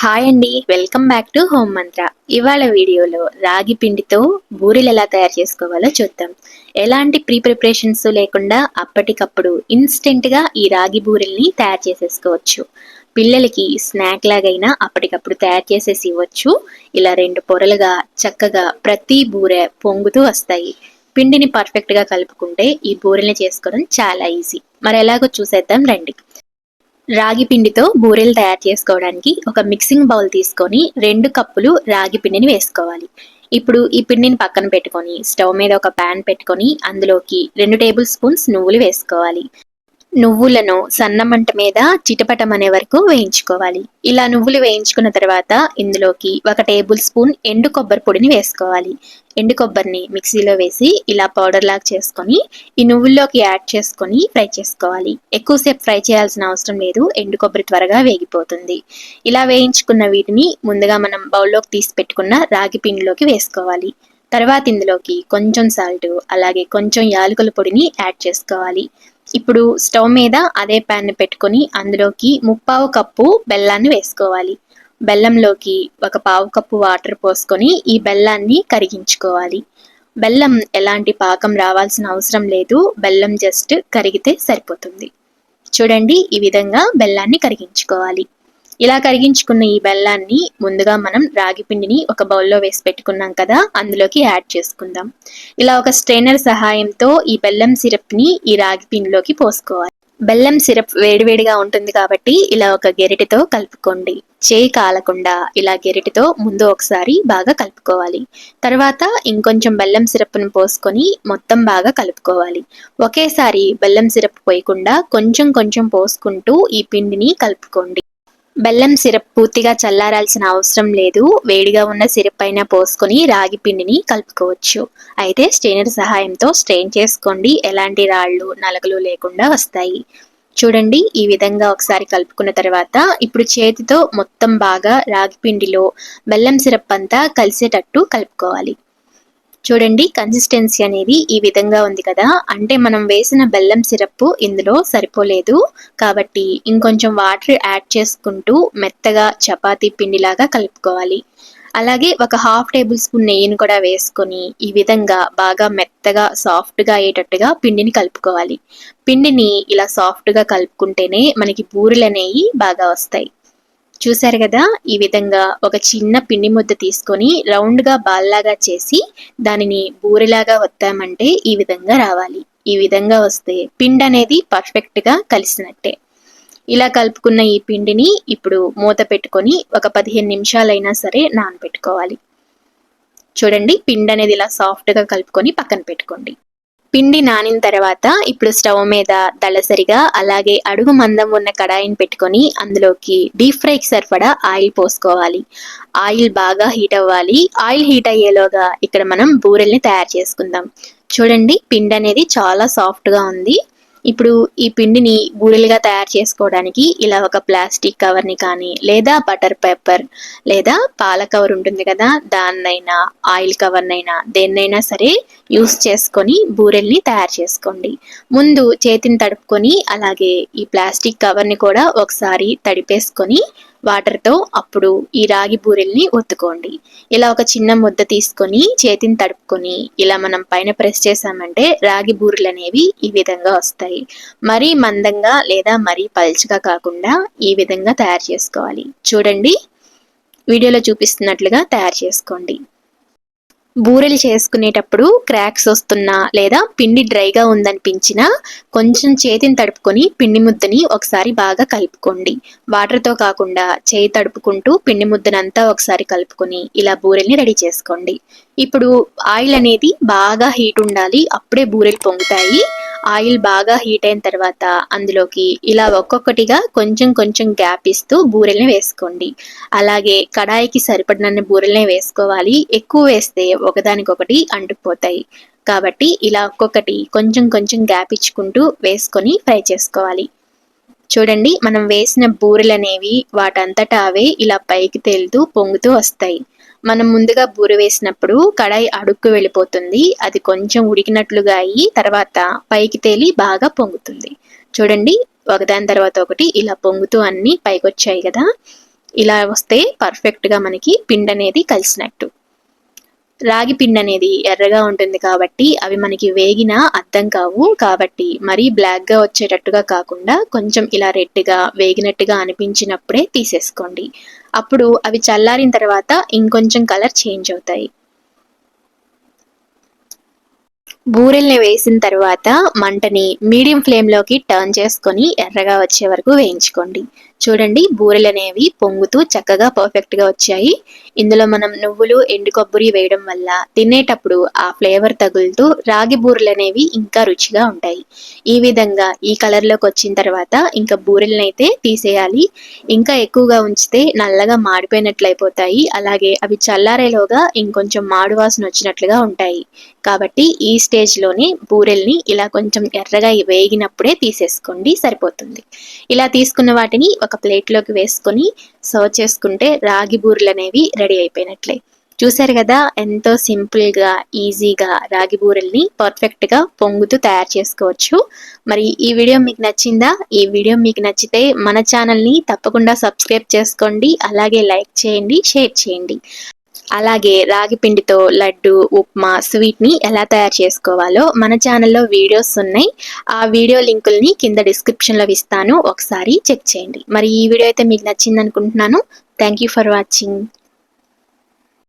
Hi అండి welcome back to home మంత్ర ఇవాళ వీడియోలో రాగి పిండితో బూరెలు ఎలా తయారు చేసుకోవాలో చూద్దాం. ఎలాంటి ప్రీ ప్రిపరేషన్స్ లేకుండా అప్పటికప్పుడు ఇన్స్టెంట్గా ఈ రాగి బూరెల్ని తయారు చేసేసుకోవచ్చు. పిల్లలకి స్నాక్ లాగైనా అప్పటికప్పుడు తయారు చేసేసి ఇవ్వచ్చు. ఇలా రెండు పొరలుగా చక్కగా ప్రతి బూరె పొంగుతూ వస్తాయి. పిండిని పర్ఫెక్ట్గా కలుపుకుంటే ఈ బూరెల్ని చేసుకోవడం చాలా ఈజీ మరి ఎలాగో చూసేద్దాం రండి. రాగి పిండితో బూరెలు తయారు చేసుకోవడానికి ఒక మిక్సింగ్ బౌల్ తీసుకొని రెండు కప్పులు రాగి పిండిని వేసుకోవాలి. ఇప్పుడు ఈ పిండిని పక్కన పెట్టుకొని స్టవ్ మీద ఒక ప్యాన్ పెట్టుకొని అందులోకి రెండు టేబుల్ స్పూన్స్ నువ్వులు వేసుకోవాలి. నువ్వులను సన్న మంట మీద చిటపటమనే వరకు వేయించుకోవాలి. ఇలా నువ్వులు వేయించుకున్న తర్వాత ఇందులోకి ఒక టేబుల్ స్పూన్ ఎండు కొబ్బరి పొడిని వేసుకోవాలి. ఎండు కొబ్బరిని మిక్సీలో వేసి ఇలా పౌడర్ లాగా చేసుకొని ఈ నువ్వుల్లోకి యాడ్ చేసుకొని ఫ్రై చేసుకోవాలి. ఎక్కువసేపు ఫ్రై చేయాల్సిన అవసరం లేదు ఎండు కొబ్బరి త్వరగా వేగిపోతుంది. ఇలా వేయించుకున్న వీటిని ముందుగా మనం బౌల్లోకి తీసి పెట్టుకున్న రాగి పిండిలోకి వేసుకోవాలి. తర్వాత ఇందులోకి కొంచెం సాల్ట్ అలాగే కొంచెం యాలకుల పొడిని యాడ్ చేసుకోవాలి. ఇప్పుడు స్టవ్ మీద అదే ప్యాన్ పెట్టుకొని అందులోకి ముప్పావు కప్పు బెల్లాన్ని వేసుకోవాలి. బెల్లంలోకి ఒక పావు కప్పు వాటర్ పోసుకొని ఈ బెల్లాన్ని కరిగించుకోవాలి. బెల్లం ఎలాంటి పాకం రావాల్సిన అవసరం లేదు. బెల్లం జస్ట్ కరిగితే సరిపోతుంది. చూడండి ఈ విధంగా బెల్లాన్ని కరిగించుకోవాలి. ఇలా కరిగించుకున్న ఈ బెల్లాన్ని ముందుగా మనం రాగి పిండిని ఒక బౌల్లో వేసి పెట్టుకున్నాం కదా అందులోకి యాడ్ చేసుకుందాం. ఇలా ఒక స్ట్రైనర్ సహాయంతో ఈ బెల్లం సిరప్ని ఈ రాగి పిండిలోకి పోసుకోవాలి. బెల్లం సిరప్ వేడివేడిగా ఉంటుంది కాబట్టి ఇలా ఒక గెరిటితో కలుపుకోండి. చేయి కాలకుండా ఇలా గెరిటితో ముందు ఒకసారి బాగా కలుపుకోవాలి. తర్వాత ఇంకొంచెం బెల్లం సిరప్ను పోసుకొని మొత్తం బాగా కలుపుకోవాలి. ఒకేసారి బెల్లం సిరప్ పోయకుండా కొంచెం కొంచెం పోసుకుంటూ ఈ పిండిని కలుపుకోండి. బెల్లం సిరప్ పూర్తిగా చల్లారాల్సిన అవసరం లేదు. వేడిగా ఉన్న సిరప్ అయినా పోసుకొని రాగి పిండిని కలుపుకోవచ్చు. అయితే స్ట్రెయినర్ సహాయంతో స్ట్రెయిన్ చేసుకోండి. ఎలాంటి రాళ్ళు నలగలు లేకుండా వస్తాయి. చూడండి ఈ విధంగా ఒకసారి కలుపుకున్న తర్వాత ఇప్పుడు చేతితో మొత్తం బాగా రాగి పిండిలో బెల్లం సిరప్ అంతా కలిసేటట్టు కలుపుకోవాలి. చూడండి కన్సిస్టెన్సీ అనేది ఈ విధంగా ఉంది కదా. అంటే మనం వేసిన బెల్లం సిరప్ ఇందులో సరిపోలేదు. కాబట్టి ఇంకొంచెం వాటర్ యాడ్ చేసుకుంటూ మెత్తగా చపాతీ పిండిలాగా కలుపుకోవాలి. అలాగే ఒక హాఫ్ టేబుల్ స్పూన్ నెయ్యిని కూడా వేసుకొని ఈ విధంగా బాగా మెత్తగా సాఫ్ట్గా అయ్యేటట్టుగా పిండిని కలుపుకోవాలి. పిండిని ఇలా సాఫ్ట్గా కలుపుకుంటేనే మనకి బూరెలు అనేవి బాగా వస్తాయి. చూసారు కదా? ఈ విధంగా ఒక చిన్న పిండి ముద్ద తీసుకొని రౌండ్గా బాల్లాగా చేసి దానిని బూరెలాగా వత్తామంటే ఈ విధంగా రావాలి. ఈ విధంగా వస్తే పిండి అనేది పర్ఫెక్ట్గా కలిసినట్టే. ఇలా కలుపుకున్న ఈ పిండిని ఇప్పుడు మూత పెట్టుకొని ఒక పదిహేను నిమిషాలైనా సరే నానబెట్టుకోవాలి. చూడండి పిండి అనేది ఇలా సాఫ్ట్గా కలుపుకొని పక్కన పెట్టుకోండి. పిండి నానిన తర్వాత ఇప్పుడు స్టవ్ మీద దళసరిగా అలాగే అడుగు మందం ఉన్న కడాయిని పెట్టుకొని అందులోకి డీప్ ఫ్రైకి సరిపడా ఆయిల్ పోసుకోవాలి. ఆయిల్ బాగా హీట్ అవ్వాలి. ఆయిల్ హీట్ అయ్యేలోగా ఇక్కడ మనం బూరెల్ని తయారు చేసుకుందాం. చూడండి పిండి అనేది చాలా సాఫ్ట్గా ఉంది. ఇప్పుడు ఈ పిండిని బూరెలుగా తయారు చేసుకోవడానికి ఇలా ఒక ప్లాస్టిక్ కవర్ని కానీ లేదా బటర్ పేపర్ లేదా పాల కవర్ ఉంటుంది కదా దాన్నైనా ఆయిల్ కవర్నైనా దేన్నైనా సరే యూస్ చేసుకొని బూరెల్ని తయారు చేసుకోండి. ముందు చేతిని తడుపుకొని అలాగే ఈ ప్లాస్టిక్ కవర్ని కూడా ఒకసారి తడిపేసుకొని వాటర్తో అప్పుడు ఈ రాగి బూరెల్ని ఒత్తుకోండి. ఇలా ఒక చిన్న ముద్ద తీసుకొని చేతిని తడుపుకొని ఇలా మనం పైన ప్రెస్ చేసామంటే రాగి బూరెలు అనేవి ఈ విధంగా వస్తాయి. మరీ మందంగా లేదా మరీ పల్చగా కాకుండా ఈ విధంగా తయారు చేసుకోవాలి. చూడండి. వీడియోలో చూపిస్తున్నట్లుగా తయారు చేసుకోండి. బూరెలు చేసుకునేటప్పుడు క్రాక్స్ వస్తున్నా లేదా పిండి డ్రైగా ఉందనిపించినా కొంచెం చేతిని తడుపుకొని పిండి ముద్దని ఒకసారి బాగా కలుపుకోండి. వాటర్తో కాకుండా చేయి తడుపుకుంటూ పిండి ముద్దనంతా ఒకసారి కలుపుకొని ఇలా బూరెల్ని రెడీ చేసుకోండి. ఇప్పుడు ఆయిల్ అనేది బాగా హీట్ ఉండాలి. అప్పుడే బూరెలు పొంగుతాయి. ఆయిల్ బాగా హీట్ అయిన తర్వాత అందులోకి ఇలా ఒక్కొక్కటిగా కొంచెం కొంచెం గ్యాప్ ఇస్తూ బూరెల్ని వేసుకోండి. అలాగే కడాయికి సరిపడినన్ని బూరెల్ని వేసుకోవాలి. ఎక్కువ వేస్తే ఒకదానికొకటి అంటుకుపోతాయి. కాబట్టి ఇలా ఒక్కొక్కటి కొంచెం కొంచెం గ్యాప్ ఇచ్చుకుంటూ వేసుకొని ఫ్రై చేసుకోవాలి. చూడండి మనం వేసిన బూరెలు అనేవి వాటంతటా అవే ఇలా పైకి తేలుతూ పొంగుతూ వస్తాయి. మనం ముందుగా బూర వేసినప్పుడు కడాయి అడుక్కు వెళ్ళిపోతుంది. అది కొంచెం ఉడికినట్లుగా అయ్యి తర్వాత పైకి తేలి బాగా పొంగుతుంది. చూడండి ఒకదాని తర్వాత ఒకటి ఇలా పొంగుతూ అన్ని పైకి వచ్చాయి కదా. ఇలా వస్తే పర్ఫెక్ట్గా మనకి పిండి అనేది కలిసినట్టు. రాగి పిండి అనేది ఎర్రగా ఉంటుంది కాబట్టి అవి మనకి వేగినా అర్థం కావు. కాబట్టి మరీ బ్లాక్గా వచ్చేటట్టుగా కాకుండా కొంచెం ఇలా రెడ్గా వేగినట్టుగా అనిపించినప్పుడే తీసేసుకోండి. అప్పుడు అవి చల్లారిన తర్వాత ఇంకొంచెం కలర్ చేంజ్ అవుతాయి. బూరెల్ని వేసిన తర్వాత మంటని మీడియం ఫ్లేమ్లోకి టర్న్ చేసుకొని ఎర్రగా వచ్చే వరకు వేయించుకోండి. చూడండి బూరెలు అనేవి పొంగుతూ చక్కగా పర్ఫెక్ట్గా వచ్చాయి. ఇందులో మనం నువ్వులు ఎండు కొబ్బరి వేయడం వల్ల తినేటప్పుడు ఆ ఫ్లేవర్ తగులుతూ రాగి బూరెలు అనేవి ఇంకా రుచిగా ఉంటాయి. ఈ విధంగా ఈ కలర్లోకి వచ్చిన తర్వాత ఇంకా బూరెలను అయితే తీసేయాలి. ఇంకా ఎక్కువగా ఉంచితే నల్లగా మాడిపోయినట్లు అయిపోతాయి అలాగే అవి చల్లారేలోగా ఇంకొంచెం మాడు వాసన వచ్చినట్లుగా ఉంటాయి. కాబట్టి ఈ స్టేజ్లోనే బూరెల్ని ఇలా కొంచెం ఎర్రగా వేగినప్పుడే తీసేసుకోండి సరిపోతుంది. ఇలా తీసుకున్న వాటిని ఒక ఒక ప్లేట్లోకి వేసుకొని సర్వ్ చేసుకుంటే రాగి బూరెలు అనేవి రెడీ అయిపోయినట్లే. చూసారు కదా ఎంతో సింపుల్గా ఈజీగా రాగి బూరెల్ని పర్ఫెక్ట్గా పొంగుతూ తయారు చేసుకోవచ్చు. మరి ఈ వీడియో మీకు నచ్చిందా? ఈ వీడియో మీకు నచ్చితే మన ఛానల్ని తప్పకుండా సబ్స్క్రైబ్ చేసుకోండి అలాగే లైక్ చేయండి షేర్ చేయండి. అలాగే రాగి పిండితో లడ్డు ఉప్మా స్వీట్ని ఎలా తయారు చేసుకోవాలో మన ఛానల్లో వీడియోస్ ఉన్నాయి. ఆ వీడియో లింకుల్ని కింద డిస్క్రిప్షన్లో ఇస్తాను. ఒకసారి చెక్ చేయండి. మరి ఈ వీడియో అయితే మీకు నచ్చింది అనుకుంటున్నాను థ్యాంక్ యూ ఫర్ వాచింగ్.